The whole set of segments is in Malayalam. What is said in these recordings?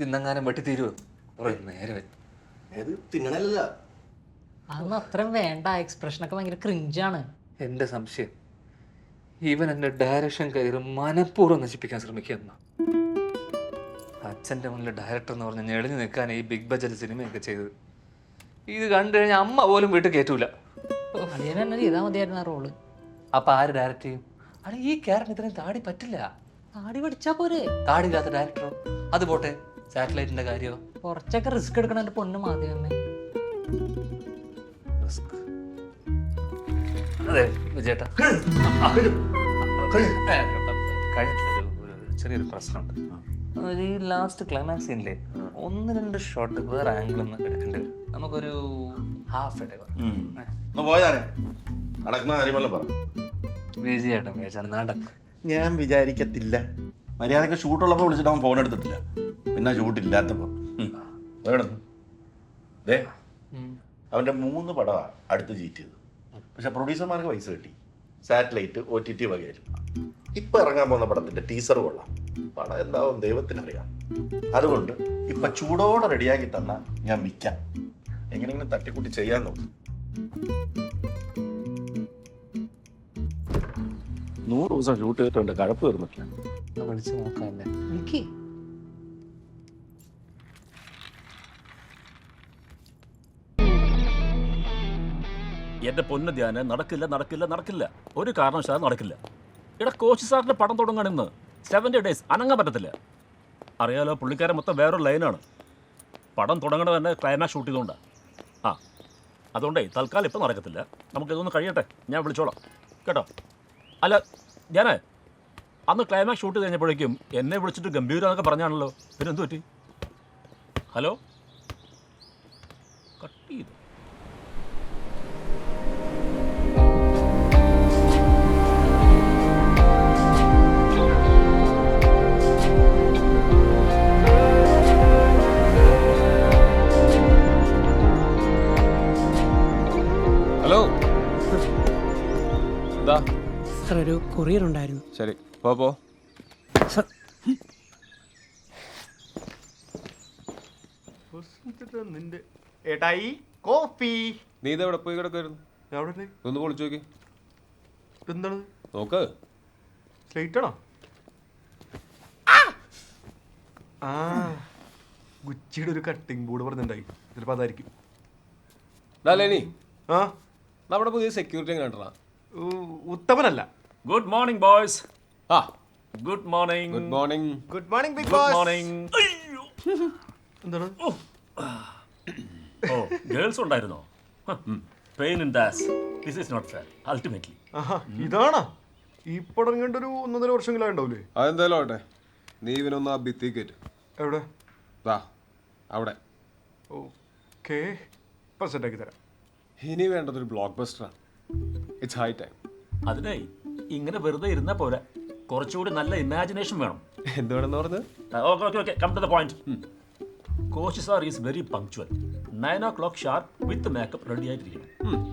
ഇന്നെങ്ങാനും വെട്ടി തീരുവോ? കുറേ നേരെ ഏത്? തിന്നണല്ല അതൊന്നും അത്രയും വേണ്ട. എക്സ്പ്രഷനൊക്കെ ഭയങ്കര ക്രിഞ്ചാണ് എന്റെ സംശയം. ഇവൻ എന്റെ ഡയറക്ഷൻ കയറി മനഃപൂർവം നശിപ്പിക്കാൻ ശ്രമിക്കുന്ന അച്ഛന്റെ മുന്നിൽ ഡയറക്ടർ എന്ന് പറഞ്ഞ് ഞെളിഞ്ഞു നിൽക്കാൻ ഈ ബിഗ് ബജറ്റ് സിനിമയൊക്കെ ചെയ്തത്. ഇത് കണ്ടു കഴിഞ്ഞാൽ അമ്മ പോലും വീട്ടിൽ കയറ്റൂല അളിയൻ തന്നെ ചെയ്താൽ മതിയായിരുന്നു ആ റോൾ അപ്പൊ ആര് ഡയറക്റ്റ് ചെയ്യും? അടി ഈ ക്യാരക്ടർ ഇത്രയും താടി പറ്റില്ല. താടി പഠിച്ചാ പോരെ? താടിയില്ലാത്ത ഡയറക്ടറോ അത് പോട്ടെ. സാറ്റലൈറ്റിന്റെ കാര്യമോ കുറച്ചൊക്കെ റിസ്ക് എടുക്കണ എന്റെ പൊണ്ണ് മാധ്യമമേ റിസ്ക് അതെ വിജയേട്ടാ. കഴിഞ്ഞിട്ടില്ല ഒരു- ഒരു ചെറിയൊരു പ്രശ്നമുണ്ട്. അതായത് ഈ ലാസ്റ്റ് ക്ലൈമാക്സ് ഇല്ലേ ഒന്ന് രണ്ട് ഷോട്ട് വേറെ ആംഗിൾ ഒന്ന് എടുക്കേണ്ടി വരും. നമുക്കൊരു ഹാഫ് എടുക്കാം ഒന്ന് പോയാനെ നടക്കുന്ന കാര്യമല്ല പറ. വിജയേട്ടൻ വിജയേട്ടൻ നടക്കും. ഞാൻ വിചാരിക്കത്തില്ല. മര്യാദയ്ക്ക് ഷൂട്ടുള്ളപ്പോൾ വിളിച്ചിട്ട് അവൻ ഫോൺ എടുത്തിട്ടില്ല. പിന്നെ ചൂട്ടില്ലാത്തപ്പോ. അവന്റെ ദേ അവന്റെ മൂന്ന് പടമാണ് അടുത്ത് ജീറ്റ് ചെയ്തത്. പക്ഷെ പ്രൊഡ്യൂസർമാർക്ക് പൈസ കിട്ടി. സാറ്റലൈറ്റ് ഒ ടി ടി വകയിൽ ഇപ്പൊ ഇറങ്ങാൻ പോകുന്ന പടത്തിന്റെ ടീസർ കൊള്ളാം. പടം എന്താവും ദൈവത്തിനറിയാം. അതുകൊണ്ട് ഇപ്പൊ ചൂടോടെ റെഡിയാക്കി തന്ന ഞാൻ വിൽക്കാം. എങ്ങനെയെങ്കിലും തട്ടിക്കൂട്ടി ചെയ്യാൻ നോക്കും. നൂറ് ദിവസം ഷൂട്ട് ചെയ്തിട്ടുണ്ട്. കഴപ്പ് തീർന്നിട്ടില്ല. വിളിച്ചു നോക്കാം നോക്കാമല്ലേ എനിക്ക് എന്റെ പൊന്ന ധ്യാന നടക്കില്ല നടക്കില്ല നടക്കില്ല. ഒരു കാരണവശാലും നടക്കില്ല. ഇവിടെ കോച്ച് സാറിന്റെ പടം തുടങ്ങണമെന്ന് സെവന്റി ഡേയ്സ് അനങ്ങാൻ പറ്റത്തില്ല. അറിയാലോ പുള്ളിക്കാരൻ മൊത്തം വേറൊരു ലൈനാണ് പടം തുടങ്ങണ തന്നെ ക്ലൈമാക്സ് ഷൂട്ട് ചെയ്തുകൊണ്ടാണ് ആ അതുകൊണ്ടേ തൽക്കാലം ഇപ്പം നടക്കത്തില്ല. നമുക്ക് ഇതൊന്ന് കഴിയട്ടെ. ഞാൻ വിളിച്ചോളാം. കേട്ടോ? അല്ല ഞാനേ അന്ന് ക്ലൈമാക്സ് ഷൂട്ട് കഴിഞ്ഞപ്പോഴേക്കും എന്നെ വിളിച്ചിട്ട് ഗംഭീര എന്നൊക്കെ പറഞ്ഞാണല്ലോ. പിന്നെ എന്തു പറ്റി? ഹലോ? കട്ട് ചെയ്തു. സാർ ഒരു കൊറിയർ ഉണ്ടായിരുന്നു. ശരി. പോ പോ. നിന്റെ ഏട്ടായി കോഫി. നീ ഇതെവിടെ പോയി കിടക്കായിരുന്നു എവിടെ ഒന്ന് പൊളിച്ചു നോക്കി. എന്താണ് നോക്ക്. സ്ലേറ്റ് ആണോ? ആ! ഗുച്ചിയുടെ ഒരു കട്ടിംഗ് ബോർഡ് പറഞ്ഞിട്ടുണ്ടായി. ചിലപ്പോൾ അതായിരിക്കും. ലേനി. ആ. നമ്മുടെ പുതിയ സെക്യൂരിറ്റി എങ്ങനെ ഉത്തമനല്ല. ഗുഡ് മോർണിംഗ് ബോയ്സ് ആ good morning good morning good morning big good morning എന്താണ് ഓ ഗേൾസ് ഉണ്ടായിരുന്നോ? Pain in the ass this is not fair ultimately ഇതാണ്? ഈ പടം ഒരു ഒന്നര വർഷമെങ്കിലും ഉണ്ടാവില്ലേ അതെന്തായാലും ആവട്ടെ. നീ ഇവനൊന്ന് ആ ഭിത്തി കയറ്റ് എവിടെ? വാ അവിടെ. ഓക്കെ. ഇപ്പം സെറ്റാക്കി തരാം. ഇനി വേണ്ടത് ഒരു ബ്ലോക്ക് ബസ്റ്ററാണ് ഇറ്റ്സ് ഹൈ ടൈം അതിനെ ഇങ്ങനെ വെറുതെ ഇരുന്ന പോലെ കുറച്ചുകൂടി നല്ല ഇമാജിനേഷൻ വേണം. എന്തുവേണമെന്ന് പറഞ്ഞത്? Okay okay okay come to the point coach sir is very punctual nine o'clock sharp with makeup ready ആയിട്ടിരിക്കണം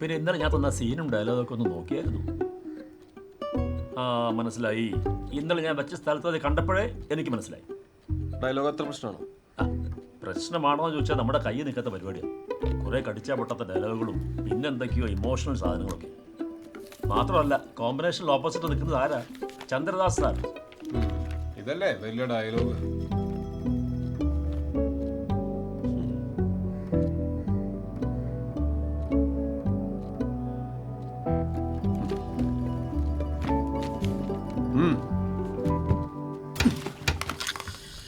പിന്നെ ഇന്നലെ ഞാൻ തന്ന സീനും ഡയലോഗൊക്കെ ഒന്ന് നോക്കിയായിരുന്നു. ആ മനസ്സിലായി. ഇന്നലെ ഞാൻ വെച്ച സ്ഥലത്ത് അത് കണ്ടപ്പോഴേ എനിക്ക് മനസ്സിലായി. ഡയലോഗ് അത്ര പ്രശ്നമാണോ? പ്രശ്നമാണോ എന്ന് ചോദിച്ചാൽ നമ്മുടെ കൈ നിൽക്കാത്ത പരിപാടിയാണ് കുറേ കടിച്ചാൽ പൊട്ടാത്ത ഡയലോഗുകളും പിന്നെന്തൊക്കെയോ ഇമോഷണൽ സാധനങ്ങളൊക്കെ. മാത്രമല്ല കോമ്പിനേഷനിൽ ഓപ്പോസിറ്റ് നിൽക്കുന്നത് ആരാ ചന്ദ്രദാസ് സാർ ഇതല്ലേ വലിയ dialogue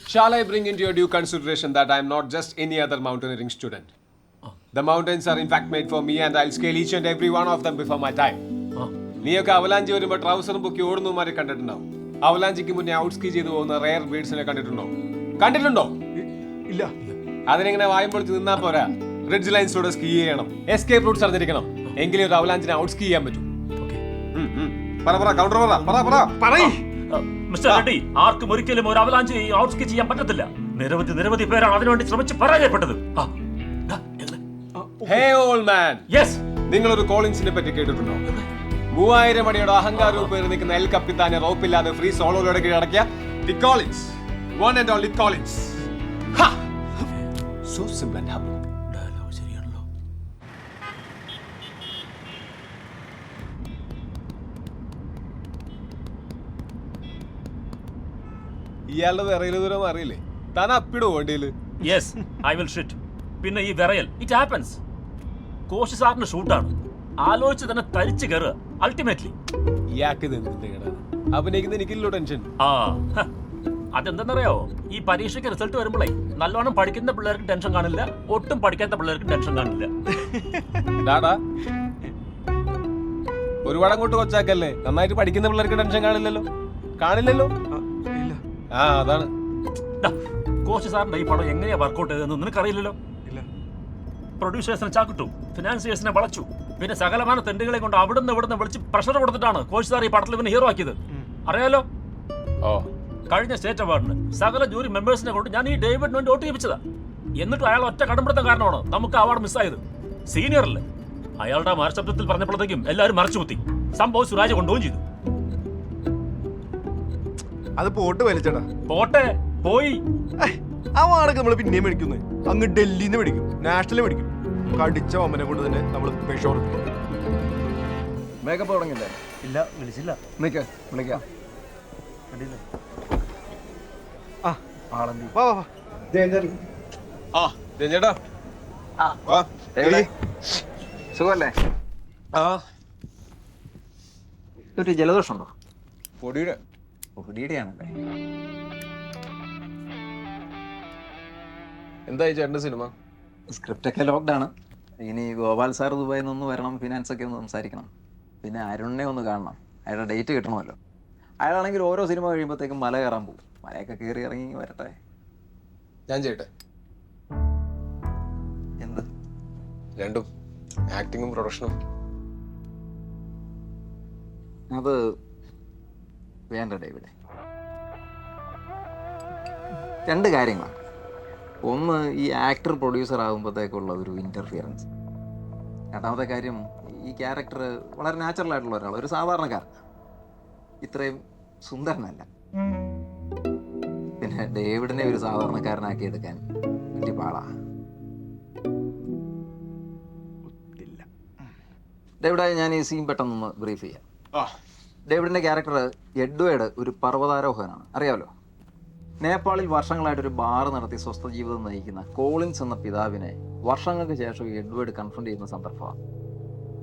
Shall I bring into your due consideration that I am not just any other mountaineering student? The mountains are in fact made for me, and I'll scale each and every one of them before my time. നീയൊക്കെ അവലാഞ്ചി വരുമ്പോൾ ട്രൗസറും പൊക്കി ഓടുന്നവന്മാരെ കണ്ടിട്ടുണ്ടാവും. അവലാഞ്ചിക്ക് മുന്നേ ഔട്ട്സ്കി ചെയ്തു പോകുന്ന റയർ ബീഡ്സിനെ കണ്ടിട്ടുണ്ടോ? കണ്ടിട്ടുണ്ടോ? ഇല്ല. അതിനെങ്ങനെ വായുമ്പൊളിച്ച് നിന്നാ പോരാ. റിഡ്ജ് ലൈൻസിലൂടെ സ്കീ ചെയ്യണം. എസ്കേപ്പ് റൂട്ട്സ് അറിഞ്ഞിരിക്കണം. എങ്കിലും ഒരു അവലാഞ്ചിനെ ഔട്ട് സ്കീ ചെയ്യാൻ പറ്റും. പറ പറ കൗണ്ടർ പറ പറ പറ. പറയ്. മിസ്റ്റർ റെഡ്ഡി ആർക്കും ഒരിക്കലും ഒരു അവലാഞ്ചി ഔട്ട് സ്കീ ചെയ്യാൻ പറ്റത്തില്ല. നിരവധി നിരവധി പേരാണ് അതിനുവേണ്ടി ശ്രമിച്ച് പരാജയപ്പെട്ടത്. ഹേ ഓൾ മാൻ യെസ് നിങ്ങളൊരു കോളിൻസിനെ പറ്റി കേട്ടിട്ടുണ്ടോ? മൂവായിരം അടിയുടെ അഹങ്കാരവും പേര് നിൽക്കുന്ന എൽ കപ്പിത്താനെ റോപ്പില്ലാതെ ഫ്രീ സോളോയിലൂടെ കീഴടക്കിയ the Collins one and only Collins so simple and happy ശരിയാണല്ലോ. ഇയാളുടെ വിറയിൽ ദൂരം അറിയില്ലേ താൻ അപ്പിടും വണ്ടിയിൽ യെസ് ഐ വിൽ ഷിറ്റ് പിന്നെ ഈ വിറയൽ ഇറ്റ് ഹാപ്പൻസ് കോശി സാറിന് ഷൂട്ടാണ് ആലോചിച്ച് തന്നെ തരിച്ചു കയറുക അൾട്ടിമേറ്റ്ലി ഇയാൾക്ക് അഭിനയിക്കുന്ന എനിക്കില്ലോ ടെൻഷൻ. ആ. അതെന്തെന്നറിയോ? ഈ പരീക്ഷയ്ക്ക് റിസൾട്ട് വരുമ്പോഴേ നല്ലോണം പഠിക്കുന്ന പിള്ളേർക്ക് ടെൻഷൻ കാണില്ല ഒട്ടും പഠിക്കാത്ത പിള്ളേർക്ക് ടെൻഷൻ കാണില്ല. ഡാടാ ഒരുപാട് അങ്ങോട്ട് കൊച്ചാക്കല്ലേ? നന്നായിട്ട് പഠിക്കുന്ന പിള്ളേർക്ക് ടെൻഷൻ കാണില്ലല്ലോ. കാണില്ലല്ലോ? ആ, അതാണ്. കോച്ച് സാറിന്റെ ഈ പടം എങ്ങനെയാ വർക്കൗട്ട് ചെയ്തതെന്ന് നിനക്കറിയില്ലല്ലോ? പ്രൊഡ്യൂസേഴ്സിനെ ചാക്കിട്ടു ഫിനാൻസിയേഴ്സിനെ വളച്ചു. പിന്നെ സകലമാന തെണ്ടുകളെ കൊണ്ട് അവിടുന്ന് ഇവിടുന്ന് വിളിച്ച് പ്രഷർ കൊടുത്തിട്ടാണ് കോച്ച് സാർ ഈ പടത്തിൽ പിന്നെ ഹീറോ ആക്കിയത്. അറിയാലോ? ഓ. കഴിഞ്ഞ സ്റ്റേറ്റ് അവാർഡിന് സകല ജൂറി മെമ്പേഴ്സിനെ കൊണ്ട് ഞാൻ ഈ ഡേവിഡിന് വേണ്ടി വോട്ട് ചെയ്യിപ്പിച്ചതാ. എന്നിട്ട് അയാൾ ഒറ്റ കടമ്പിടുത്തം കാരണമാണ് നമുക്ക് അവാർഡ് മിസ്സായത് സീനിയർ അല്ലേ? അയാളുടെ മരശബ്ദത്തിൽ പറഞ്ഞപ്പോഴത്തേക്കും എല്ലാവരും മറച്ചു കുത്തി സംഭവം സുരാജ് കൊണ്ടുപോകും ചെയ്തു. അത് പോട്ട് വലിച്ചടാ. പോട്ടെ പോയി. ആ വാടക നമ്മൾ പിന്നെയും മേടിക്കുന്നത് അങ്ങ് ഡൽഹിന്ന് മേടിക്കും. നാഷണൽ മേടിക്കും. കടിച്ച ഒമ്മനെ കൊണ്ട് തന്നെ നമ്മൾ പേഷോർ മേക്കപ്പ് തുടങ്ങില്ലേ ഇല്ല വിളിച്ചില്ല. നിക്ക് വിളിക്കാം. ആ. ആളെന്തി. വാ വാ വാ. ആ സുഖല്ലേ? ആ. ഒരു ജലദോഷമുണ്ടോ? പൊടിയുടെ. പൊടിയുടെയാണല്ലേ. എന്തായി ചേട്ടന്റെ സിനിമ? സ്ക്രിപ്റ്റ് ഒക്കെ ലോക്ക്ഡ് ആണ്. ഇനി ഗോപാൽ സാർ ദുബായിൽ നിന്ന് വരണം ഫിനാൻസ് ഒക്കെ ഒന്ന് സംസാരിക്കണം. പിന്നെ അരുണിനെ ഒന്ന് കാണണം. അയാളുടെ ഡേറ്റ് കിട്ടണമല്ലോ. അയാളാണെങ്കിൽ ഓരോ സിനിമ കഴിയുമ്പോഴത്തേക്കും മല കയറാൻ പോകും. മലയൊക്കെ കയറി ഇറങ്ങി വരട്ടെ. ഞാൻ ചെയ്യട്ടെ? എന്ത്? രണ്ടും. ആക്ടിങ്ങും പ്രൊഡക്ഷനും അത് വേണ്ട ഡേവിഡ്. രണ്ട് കാര്യങ്ങളാണ്. ഒന്ന് ഈ ആക്ടർ പ്രൊഡ്യൂസർ ആകുമ്പോഴത്തേക്കുള്ള ഒരു ഇന്റർഫിയറൻസ് രണ്ടാമത്തെ കാര്യം ഈ ക്യാരക്ടർ വളരെ നാച്ചുറൽ ആയിട്ടുള്ള ഒരാൾ ഒരു സാധാരണക്കാരൻ. ഇത്രയും സുന്ദരനല്ല. പിന്നെ ഡേവിഡിനെ ഒരു സാധാരണക്കാരനാക്കി എടുക്കാൻ വലിയ പാടാ. ഡേവിഡ് ഞാൻ ഈ സീൻ പെട്ടെന്നൊന്ന് ബ്രീഫ് ചെയ്യാം. ഡേവിഡിന്റെ ക്യാരക്ടർ എഡ്വേഡ് ഒരു പർവതാരോഹകനാണ് അറിയാമല്ലോ? നേപ്പാളിൽ വർഷങ്ങളായിട്ട് ഒരു ബാർ നടത്തി സ്വസ്ഥ ജീവിതം നയിക്കുന്ന കോളിൻസ് എന്ന പിതാവിനെ വർഷങ്ങൾക്ക് ശേഷം എഡ്വേർഡ് കൺഫ്രണ്ട് ചെയ്യുന്ന സന്ദർഭമാണ്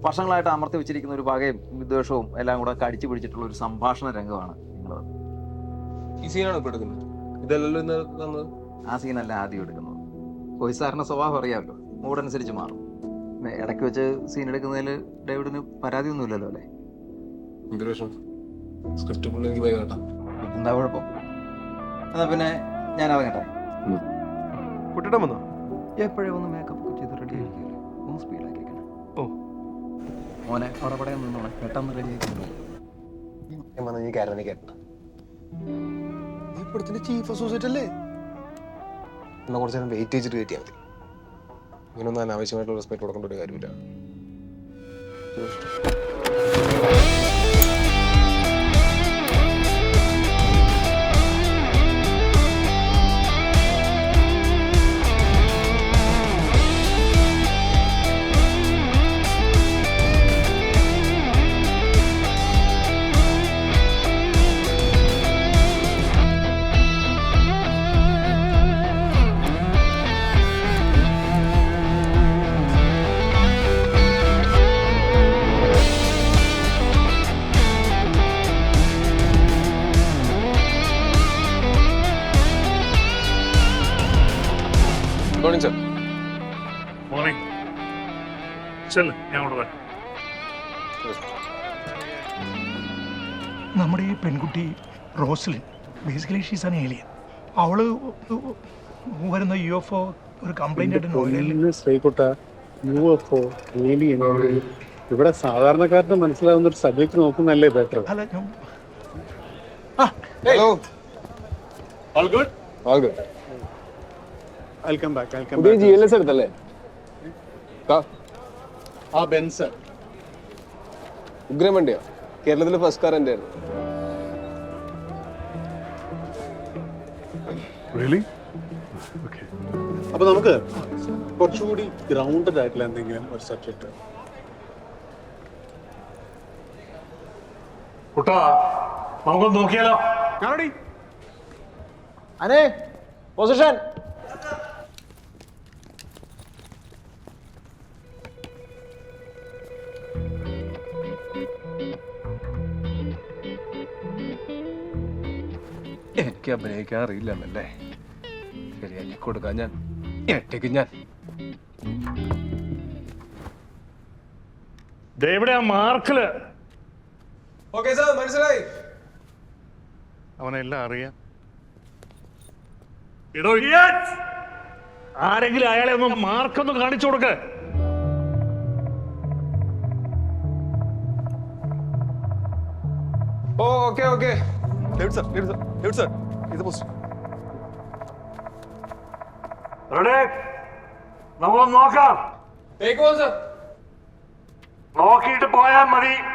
വർഷങ്ങളായിട്ട് അമർത്തി വെച്ചിരിക്കുന്ന ഒരു പകയും വിദ്വേഷവും എല്ലാം കൂടെ കടിച്ചു പിടിച്ചിട്ടുള്ള ഒരു സംഭാഷണ രംഗമാണ് നിങ്ങളത് ഈ സീനാണ് എടുക്കുന്നത്? ഇതല്ലല്ലോ ഇന്ന് തന്നത് ആ സീനല്ല ആദ്യം എടുക്കുന്നത്. കോയി സാറിന്റെ സ്വഭാവം അറിയാമല്ലോ. മൂടനുസരിച്ച് മാറും. ഇടയ്ക്ക് വെച്ച് സീൻ എടുക്കുന്നതിൽ ഡേവിഡിന് പരാതിയൊന്നുമില്ലല്ലോ അല്ലേ? എന്താ കുഴപ്പം? എന്നാ പിന്നെ ഞാൻ ഇറങ്ങട്ടെ. കുട്ടിടം വന്നോ? എപ്പോഴേ ഒന്ന് മേക്കപ്പ് ഒക്കെ ചെയ്ത് റെഡി ആയിരിക്കില്ലേ ഒന്ന് സ്പീഡാക്കിയേക്കണം ഓ. മോനെ അവിടെ പടയം നിന്നോളെ. പെട്ടെന്ന് റെഡി ആക്കിയിട്ടുണ്ടോ ചീഫ് അസോസിയേറ്റ് അല്ലേ? എന്നാ കുറച്ച് നേരം വെയിറ്റ് ചെയ്തിട്ട് കയറ്റിയാൽ മതി. ഇങ്ങനൊന്നും അനാവശ്യമായിട്ടുള്ള റെസ്പെക്ട് കൊടുക്കേണ്ട ഒരു കാര്യമില്ല. ചെല്ല് ഞാൻ അവിടെ വരാം. നമ്മുടെ ഈ പെൺകുട്ടി Roslin basically she's an alien അവൾ വരുന്ന യു എഫ് ഒ ഒരു കംപ്ലൈന്റ് ആയിട്ട് നോയിഡയിൽ ശ്രീകുട്ട യു എഫ് ഒ ഏലിയൻ ഇവിടെ സാധാരണക്കാരന് മനസ്സിലാവുന്ന ഒരു സബ്ജക്ട് നോക്കുന്നല്ലേ ബെറ്റർ അല്ല ഞാൻ hello all good all good welcome back welcome back G L S എടുത്തല്ലേ? ആ ബെൻസ് ഉഗ്രം വണ്ടിയോ കേരളത്തിലെ ഫസ്റ്റ് കാർ എന്റെ ആയിരുന്നു. റിയലി ഓക്കെ അപ്പൊ നമുക്ക് കുറച്ചുകൂടി ഗ്രൗണ്ടഡ് ആയിട്ടുള്ള എന്തെങ്കിലും ഒരു സബ്ജക്ട് കുട്ടാ നമുക്കൊന്ന് നോക്കിയാലോ? അനേ പൊസിഷൻ എനിക്ക് അഭിനയിക്കാൻ അറിയില്ലെന്നല്ലേ ശരിയാക്കി കൊടുക്കാൻ ഞാൻ. ഞെട്ടിക്ക് ഞാൻ. എവിടെയാ മാർക്കിൽ. ഓക്കെ സാർ മനസ്സിലായി. അവനെല്ലാം അറിയാം. എടോ ആരെങ്കിലും അയാളെ ഒന്ന് മാർക്കൊന്ന് കാണിച്ചു കൊടുക്ക. ഓ okay okay sir sir sir ഇത് നമ്മളൊന്ന് നോക്കാം. നോക്കിയിട്ട് പോയാൽ മതി.